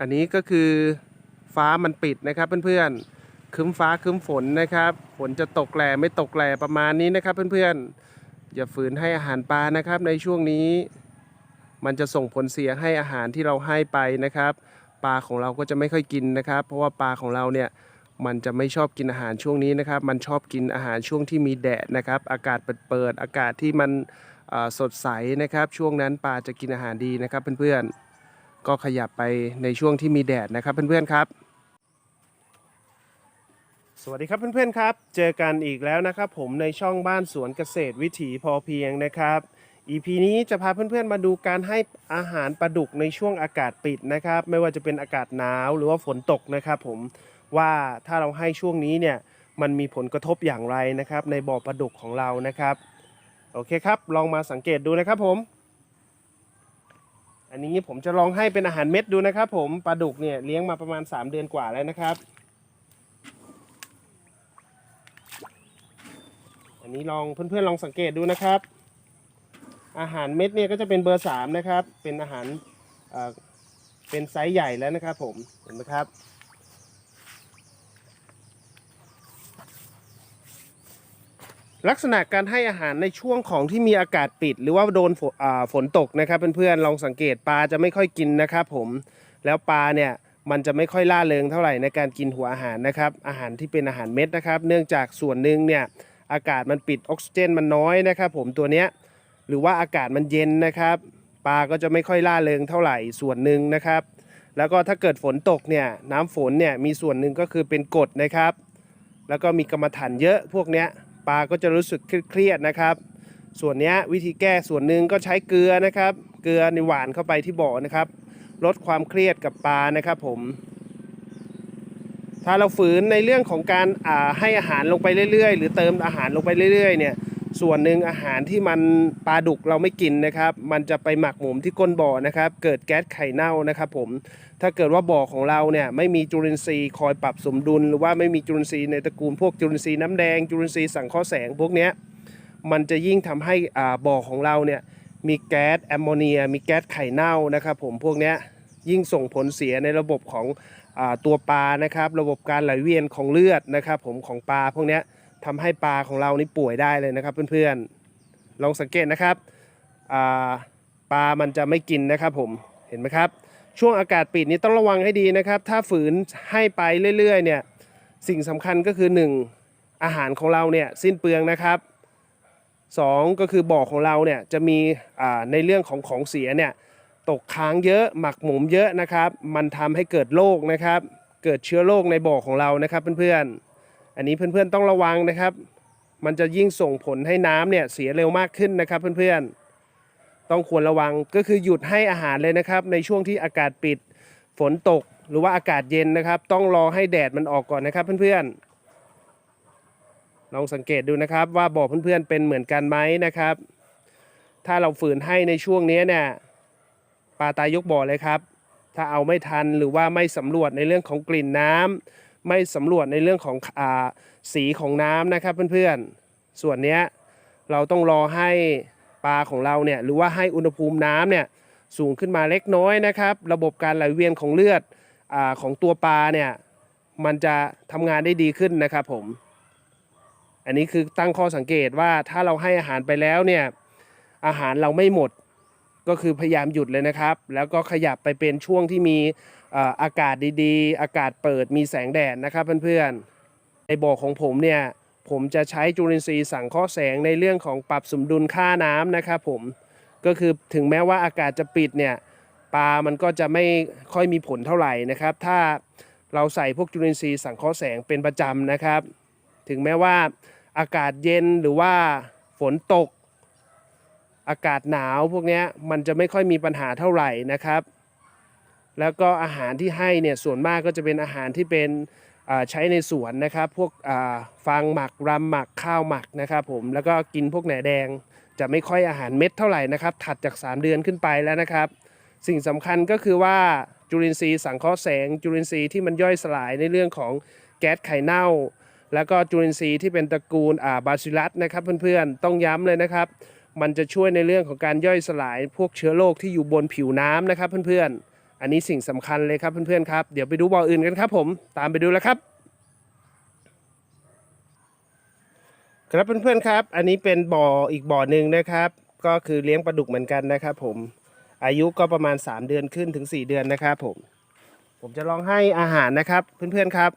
อันนี้ก็คือฟ้ามันปิดนะครับเพื่อนๆครึ้มฟ้าครึ้มฝนนะครับ ฝนจะตกแหล่ไม่ตกแหล่ประมาณนี้นะครับเพื่อนๆ อย่าฝืนให้อาหารปลานะครับในช่วงนี้ มันจะส่งผลเสียให้อาหารที่เราให้ไปนะครับ ปลาของเราก็จะไม่ค่อยกินนะครับ เพราะว่าปลาของเราเนี่ยมันจะไม่ชอบกินอาหารช่วงนี้นะครับ มันชอบกินอาหารช่วงที่มีแดดนะครับ อากาศเปิดๆ อากาศที่มันสดใสนะครับ ช่วงนั้นปลาจะกินอาหารดีนะครับเพื่อนๆ ก็ขยับไปในช่วงที่มีแดดนะครับเพื่อนๆครับ สวัสดีครับเพื่อนๆครับ เจอกันอีกแล้วนะครับ ผมในช่องบ้านสวนเกษตรวิถีพอเพียงนะครับ EP นี้จะพาเพื่อนๆมาดูการให้อาหารปลาดุกในช่วงอากาศปิดนะครับ ไม่ว่าจะเป็นอากาศหนาวหรือว่าฝนตกนะครับ ผมว่าถ้าเราให้ช่วงนี้เนี่ยมันมีผลกระทบอย่างไรนะครับ ในบ่อปลาดุกของเรานะครับ โอเคครับ ลองมาสังเกตดูนะครับผม อันนี้ผมจะลองให้เป็นอาหารเม็ดดูนะครับ ผมปลาดุกเนี่ยเลี้ยงมาประมาณ 3 เดือนกว่าแล้วนะครับ อันนี้ลองเพื่อนๆลองสังเกตดูนะครับ อาหารเม็ดเนี่ยก็จะเป็นเบอร์สามนะครับเป็นอาหารเอ่อเป็นไซส์ใหญ่แล้วนะครับ ผมเห็นไหมครับ ลักษณะการให้อาหารในช่วงของที่มีอากาศปิด หรือว่าโดนฝนฝนตกนะครับเพื่อนๆลองสังเกตปลาจะไม่ค่อยกินนะครับผมแล้วปลาเนี่ยมันจะไม่ค่อยล่าเริงเท่าไหร่ในการกินหัวอาหารนะครับอาหารที่เป็นอาหารเม็ดนะครับ เนื่องจากส่วนหนึ่งเนี่ยอากาศมันปิดออกซิเจนมันน้อยนะครับผมตัวเนี้ยหรือว่าอากาศมันเย็นนะครับปลาก็จะไม่ค่อยล่าเริงเท่าไหร่ส่วนหนึ่งนะครับ แล้วก็ถ้าเกิดฝนตกเนี่ยน้ำฝนเนี่ยมีส่วนหนึ่งก็คือเป็นกรดนะครับ แล้วก็มีกรรมฐานเยอะพวกเนี้ย ปลาก็จะรู้สึกเครียดๆนะครับ ส่วนนี้วิธีแก้ส่วนหนึ่งก็ใช้เกลือนะครับ เกลือในหวานเข้าไปที่บ่อนะครับ ลดความเครียดกับปลานะครับผม ถ้าเราฝืนในเรื่องของการาให้อาหารลงไปเรื่อยๆ หรือเติมอาหารลงไปเรื่อยๆเนี่ย ส่วนหนึ่งอาหารที่มันปลาดุกเราไม่กินนะครับ มันจะไปหมักหมมที่ก้นบ่อนะครับ เกิดแก๊สไข่เน่านะครับผมถ้าเกิดว่าบ่อของเราเนี่ยไม่มีจุลินทรีย์คอยปรับสมดุล หรือว่าไม่มีจุลินทรีย์ในตระกูลพวกจุลินทรีย์น้ำแดงจุลินทรีย์สังเคราะห์แสงพวกเนี้ยมันจะยิ่งทำให้อ่าบ่อของเราเนี่ยมีแก๊สแอมโมเนีย มีแก๊สไข่เน่านะครับผมพวกเนี้ยยิ่งส่งผลเสียในระบบของอตัวปลานะครับ ระบบการไหลเวียนของเลือดนะครับ ผมของปลาพวกเนี้ย ทำให้ปลาของเรานี่ป่วยได้เลยนะครับ เพื่อนๆลองสังเกตนะครับปลามันจะไม่กินนะครับผมเห็นไหมครับ ช่วงอากาศปิดนี้ต้องระวังให้ดีนะครับ ถ้าฝืนให้ไปเรื่อยๆเนี่ยสิ่งสำคัญก็คือ 1. อาหารของเราเนี่ยสิ้นเปลืองนะครับ 2. ก็คือบ่อของเราเนี่ยจะมีในเรื่องของของเสียเนี่ยตกค้างเยอะหมักหมมเยอะนะครับ มันทำให้เกิดโรคนะครับ เกิดเชื้อโรคในบ่อของเรานะครับเพื่อนๆ อันนี้เพื่อนๆต้องระวังนะครับ มันจะยิ่งส่งผลให้น้ำเนี่ยเสียเร็วมากขึ้นนะครับเพื่อนๆ ต้องควรระวังก็คือหยุดให้อาหารเลยนะครับ ในช่วงที่อากาศปิด ฝนตกหรือว่าอากาศเย็นนะครับ ต้องรอให้แดดมันออกก่อนนะครับเพื่อนๆ ลองสังเกตดูนะครับว่าบ่อเพื่อนๆเป็นเหมือนกันไหมนะครับ ถ้าเราฝืนให้ในช่วงนี้เนี่ยปลาตายยกบ่อเลยครับ ถ้าเอาไม่ทันหรือว่าไม่สำรวจในเรื่องของกลิ่นน้ำ ไม่สำรวจในเรื่องของอสีของน้ำนะครับเพื่อนๆ ส่วนนี้เราต้องรอให้ปลาของเราเนี่ยหรือว่าให้อุณหภูมิน้ำเนี่ยสูงขึ้นมาเล็กน้อยนะครับ ระบบการไหลเวียนของเลือดอของตัวปลาเนี่ยมันจะทำงานได้ดีขึ้นนะครับผม อันนี้คือตั้งข้อสังเกตว่าถ้าเราให้อาหารไปแล้วเนี่ยอาหารเราไม่หมด ก็คือพยายามหยุดเลยนะครับ แล้วก็ขยับไปเป็นช่วงที่มีอากาศดีๆ อากาศเปิดมีแสงแดดนะครับเพื่อนๆในบ่อของผมเนี่ยผมจะใช้จุลินทรีย์สังเคราะห์แสงในเรื่องของปรับสมดุลค่าน้ำนะครับผมก็คือถึงแม้ว่าอากาศจะปิดเนี่ยปลามันก็จะไม่ค่อยมีผลเท่าไหร่นะครับ ถ้าเราใส่พวกจุลินทรีย์สังเคราะห์แสงเป็นประจำนะครับ ถึงแม้ว่าอากาศเย็นหรือว่าฝนตก อากาศหนาวพวกนี้มันจะไม่ค่อยมีปัญหาเท่าไหร่นะครับ แล้วก็อาหารที่ให้เนี่ยส่วนมากก็จะเป็นอาหารที่เป็นใช้ในสวนนะครับ พวกฟางหมักรำหมักข้าวหมักนะครับผมแล้วก็กินพวกแหนแดง จะไม่ค่อยอาหารเม็ดเท่าไหร่นะครับถัดจาก 3 เดือนขึ้นไปแล้วนะครับ สิ่งสำคัญก็คือว่าจุลินทรีย์สังเคราะห์แสง จุลินทรีย์ที่มันย่อยสลายในเรื่องของแก๊สไข่เน่า แล้วก็จุลินทรีย์ที่เป็นตระกูลบาซิลัสนะครับเพื่อนๆต้องย้ำเลยนะครับ มันจะช่วยในเรื่องของการย่อยสลายพวกเชื้อโรคที่อยู่บนผิวน้ำนะครับเพื่อนๆ อันนี้สิ่งสำคัญเลยครับเพื่อนๆครับเดี๋ยวไปดูบ่ออื่นกันครับผมตามไปดูแล้วครับ ครับเพื่อนๆครับ อันนี้เป็นบ่ออีกบ่อหนึ่งนะครับ ก็คือเลี้ยงปลาดุกเหมือนกันนะครับผมอายุก็ประมาณ 3 เดือนขึ้นถึง 4 เดือนนะครับผม ผมจะลองให้อาหารนะครับเพื่อนๆครับ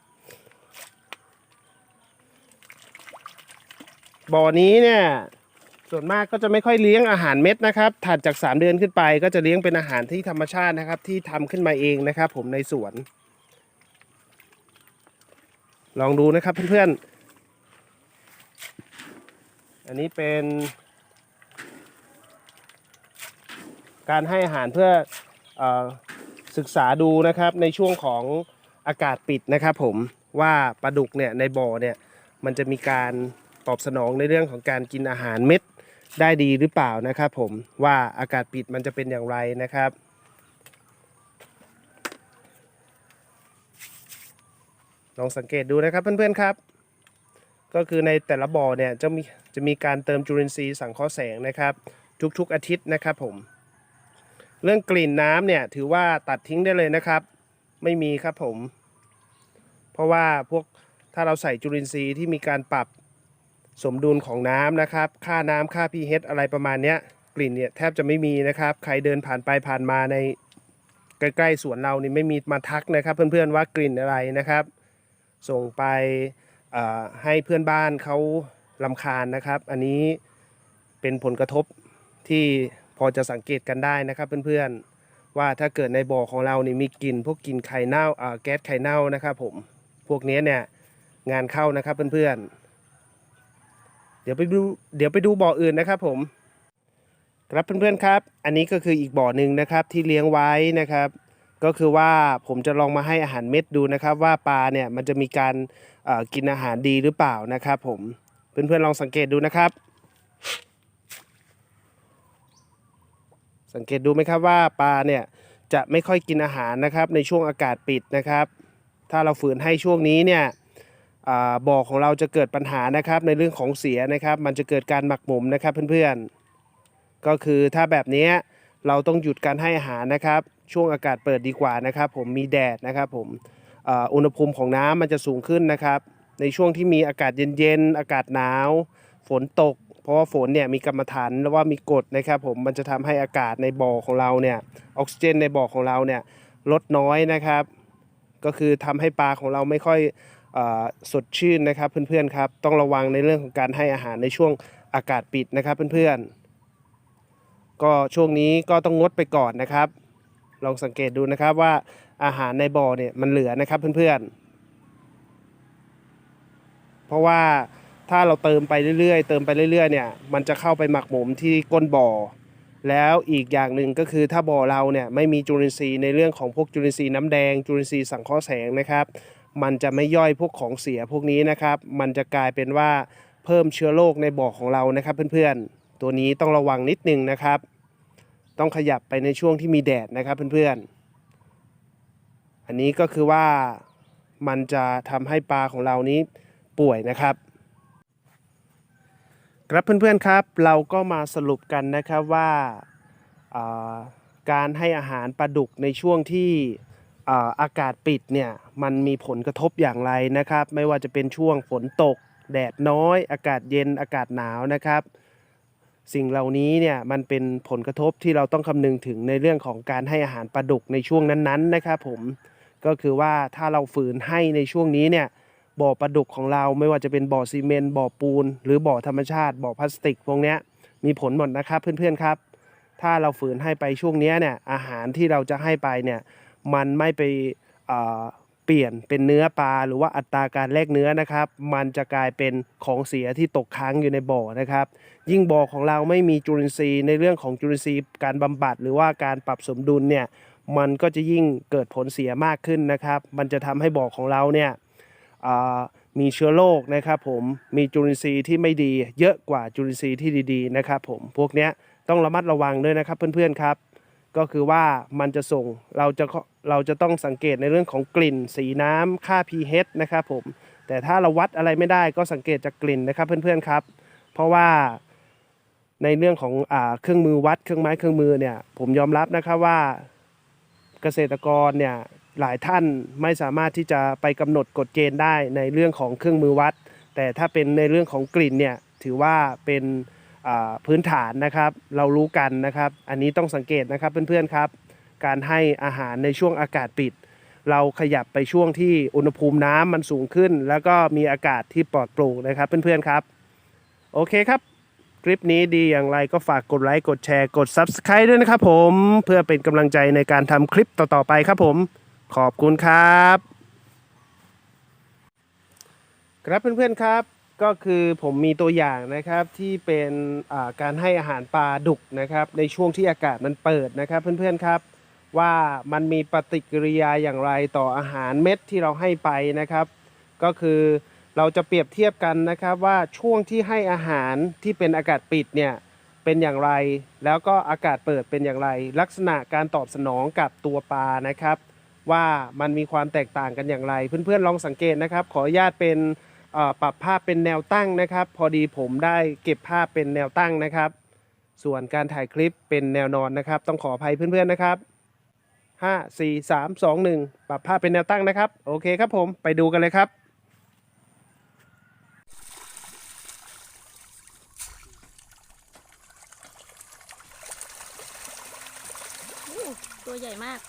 บ่อนี้เนี่ย ส่วนมากก็จะไม่ค่อยเลี้ยงอาหารเม็ดนะครับ ถัดจาก 3 เดือนขึ้นไป ก็จะเลี้ยงเป็นอาหารที่ธรรมชาตินะครับ ที่ทำขึ้นมาเองนะครับ ผมในสวน ลองดูนะครับเพื่อนๆ อันนี้เป็น การให้อาหารเพื่อออศึกษาดูนะครับในช่วงของอากาศปิดนะครับ ผมว่าปลาดุกเนี่ยในบ่อเนี่ยมันจะมีการตอบสนองในเรื่องของการกินอาหารเม็ด ได้ดีหรือเปล่านะครับผมว่าอากาศปิดมันจะเป็นอย่างไรนะครับ ลองสังเกตดูนะครับเพื่อนๆครับ ก็คือในแต่ละบ่อเนี่ยจะมีจะมีการเติมจุลินทรีย์สังเคราะห์แสงนะครับ ทุกๆอาทิตย์นะครับผม เรื่องกลิ่นน้ำเนี่ยถือว่าตัดทิ้งได้เลยนะครับ ไม่มีครับผม เพราะว่าพวกถ้าเราใส่จุลินทรีย์ที่มีการปรับ สมดุลของน้ำนะครับ ค่าน้ำค่า pH อะไรประมาณเนี้ย กลิ่นเนี่ยแทบจะไม่มีนะครับ ใครเดินผ่านไปผ่านมาในใกล้ๆสวนเรานี่ไม่มีมาทักนะครับ เพื่อนๆว่ากลิ่นอะไรนะครับ ส่งไปให้เพื่อนบ้านเขาลำคาญนะครับ อันนี้เป็นผลกระทบที่พอจะสังเกตกันได้นะครับเพื่อนๆว่าถ้าเกิดในบ่อของเรานี่มีกลิ่นพวกกลิ่นไข่เน่าอ่าแก๊สไข่เน่านะครับผมพวกนี้เนี่ยงานเข้านะครับเพื่อนๆ ดี๋ยวไปดูเดี๋ยวไปดูบ่ออื่นนะครับผมครับเพื่อนๆครับ อันนี้ก็คืออีกบ่อหนึ่งนะครับที่เลี้ยงไว้นะครับ ก็คือว่าผมจะลองมาให้อาหารเม็ดดูนะครับ ว่าปลาเนี่ยมันจะมีการกินอาหารดีหรือเปล่านะครับผมเพื่อนๆลองสังเกตดูนะครับ สังเกตดูไหมครับว่าปลาเนี่ยจะไม่ค่อยกินอาหารนะครับในช่วงอากาศปิดนะครับ ถ้าเราฝืนให้ช่วงนี้เนี่ย บ่อของเราจะเกิดปัญหานะครับในเรื่องของเสียนะครับ มันจะเกิดการหมักหมมนะครับเพื่อนๆ ก็คือถ้าแบบนี้เราต้องหยุดการให้อาหารนะครับ ช่วงอากาศเปิดดีกว่านะครับ ผมมีแดดนะครับผมอุณหภูมิของน้ำมันจะสูงขึ้นนะครับ ในช่วงที่มีอากาศเย็นๆ อากาศหนาว ฝนตก เพราะว่าฝนเนี่ยมีกรรมฐานแล้วว่ามีกรดนะครับผมมันจะทำให้อากาศในบ่อของเราเนี่ยออกซิเจนในบ่อของเราเนี่ยลดน้อยนะครับ ก็คือทำให้ปลาของเราไม่ค่อย สดชื่นนะครับเพื่อนๆครับต้องระวังในเรื่องของการให้อาหารในช่วงอากาศปิดนะครับเพื่อนๆ ก็ช่วงนี้ก็ต้องงดไปก่อนนะครับ ลองสังเกตดูนะครับว่าอาหารในบ่อเนี่ยมันเหลือนะครับเพื่อนๆ เพราะว่าถ้าเราเติมไปเรื่อยๆ เติมไปเรื่อยๆเนี่ยมันจะเข้าไปหมักหมมที่ก้นบ่อ แล้วอีกอย่างหนึ่งก็คือถ้าบ่อเราเนี่ยไม่มีจุลินทรีย์ในเรื่องของพวกจุลินทรีย์น้ำแดงจุลินทรีย์สังเคราะห์แสงนะครับ มันจะไม่ย่อยพวกของเสียพวกนี้นะครับ มันจะกลายเป็นว่าเพิ่มเชื้อโรคในบ่อของเรานะครับเพื่อนๆ ตัวนี้ต้องระวังนิดนึงนะครับ ต้องขยับไปในช่วงที่มีแดดนะครับเพื่อนๆ อันนี้ก็คือว่ามันจะทำให้ปลาของเรานี้ป่วยนะครับ ครับเพื่อนๆครับ เราก็มาสรุปกันนะครับว่าอ่าการให้อาหารปลาดุกในช่วงที่ อากาศปิดเนี่ยมันมีผลกระทบอย่างไรนะครับ ไม่ว่าจะเป็นช่วงฝนตก แดดน้อย อากาศเย็นอากาศหนาวนะครับ สิ่งเหล่านี้เนี่ยมันเป็นผลกระทบที่เราต้องคำนึงถึงในเรื่องของการให้อาหารปลาดุกในช่วงนั้นๆนะครับผมก็คือว่าถ้าเราฝืนให้ในช่วงนี้เนี่ยบ่อปลาดุกของเราไม่ว่าจะเป็นบ่อซีเมนต์บ่อปูน หรือบ่อธรรมชาติบ่อพลาสติกพวกนี้มีผลหมดนะครับเพื่อนๆครับ ถ้าเราฝืนให้ไปช่วงนี้เนี่ยอาหารที่เราจะให้ไปเนี่ย มันไม่ไปเปลี่ยนเป็นเนื้อปลาหรือว่าอัตราการแลกเนื้อนะครับ มันจะกลายเป็นของเสียที่ตกค้างอยู่ในบ่อนะครับ ยิ่งบ่อของเราไม่มีจุลินทรีย์ในเรื่องของจุลินทรีย์การบำบัด หรือว่าการปรับสมดุลเนี่ยมันก็จะยิ่งเกิดผลเสียมากขึ้นนะครับ มันจะทำให้บ่อของเราเนี่ยมีเชื้อโรคนะครับผมมีจุลินทรีย์ที่ไม่ดีเยอะกว่าจุลินทรีย์ที่ดีๆนะครับผมพวกเนี้ยต้องระมัดระวังด้วยนะครับเพื่อนๆครับ ก็คือว่ามันจะส่งเราจะเราจะต้องสังเกตในเรื่องของกลิ่น สีน้ำค่า pH นะครับผมแต่ถ้าเราวัดอะไรไม่ได้ก็สังเกตจากกลิ่นนะครับเพื่อนๆครับ เพราะว่าในเรื่องของอเครื่องมือวัดเครื่องไม้เครื่องมือเนี่ยผมยอมรับนะครับว่ากกษตรกรเนี่ยหลายท่านไม่สามารถที่จะไปกำหนดกฎเกณฑ์ได้ในเรื่องของเครื่องมือวัด แต่ถ้าเป็นในเรื่องของกลิ่นเนี่ยถือว่าเป็น พื้นฐานนะครับ เรารู้กันนะครับ อันนี้ต้องสังเกตนะครับเพื่อนๆครับ การให้อาหารในช่วงอากาศปิด เราขยับไปช่วงที่อุณหภูมิน้ำมันสูงขึ้น แล้วก็มีอากาศที่ปลอดโปร่งนะครับเพื่อนๆครับ โอเคครับ คลิปนี้ดีอย่างไรก็ฝากกดไลค์กดแชร์กด Subscribe ด้วยนะครับผมเพื่อเป็นกำลังใจในการทำคลิปต่อๆไปครับผม ขอบคุณครับ ครับเพื่อนๆครับ ก็คือผมมีตัวอย่างนะครับที่เป็นการให้อาหารปลาดุกนะครับ ในช่วงที่อากาศมันเปิดนะครับ เพื่อนๆครับ ว่ามันมีปฏิกิริยาอย่างไรต่ออาหารเม็ดที่เราให้ไปนะครับ ก็คือเราจะเปรียบเทียบกันนะครับว่าช่วงที่ให้อาหารที่เป็นอากาศปิดเนี่ยเป็นอย่างไร แล้วก็อากาศเปิดเป็นอย่างไร ลักษณะการตอบสนองกับตัวปลานะครับ ว่ามันมีความแตกต่างกันอย่างไร เพื่อนๆลองสังเกตนะครับ ขออนุญาตเป็น ปรับภาพเป็นแนวตั้งนะครับ พอดีผมได้เก็บภาพเป็นแนวตั้งนะครับ ส่วนการถ่ายคลิปเป็นแนวนอนนะครับ ต้องขออภัยเพื่อนๆนะครับ 5 4 3 2 1 ปรับภาพเป็นแนวตั้งนะครับ โอเคครับผมไปดูกันเลยครับตัวใหญ่มาก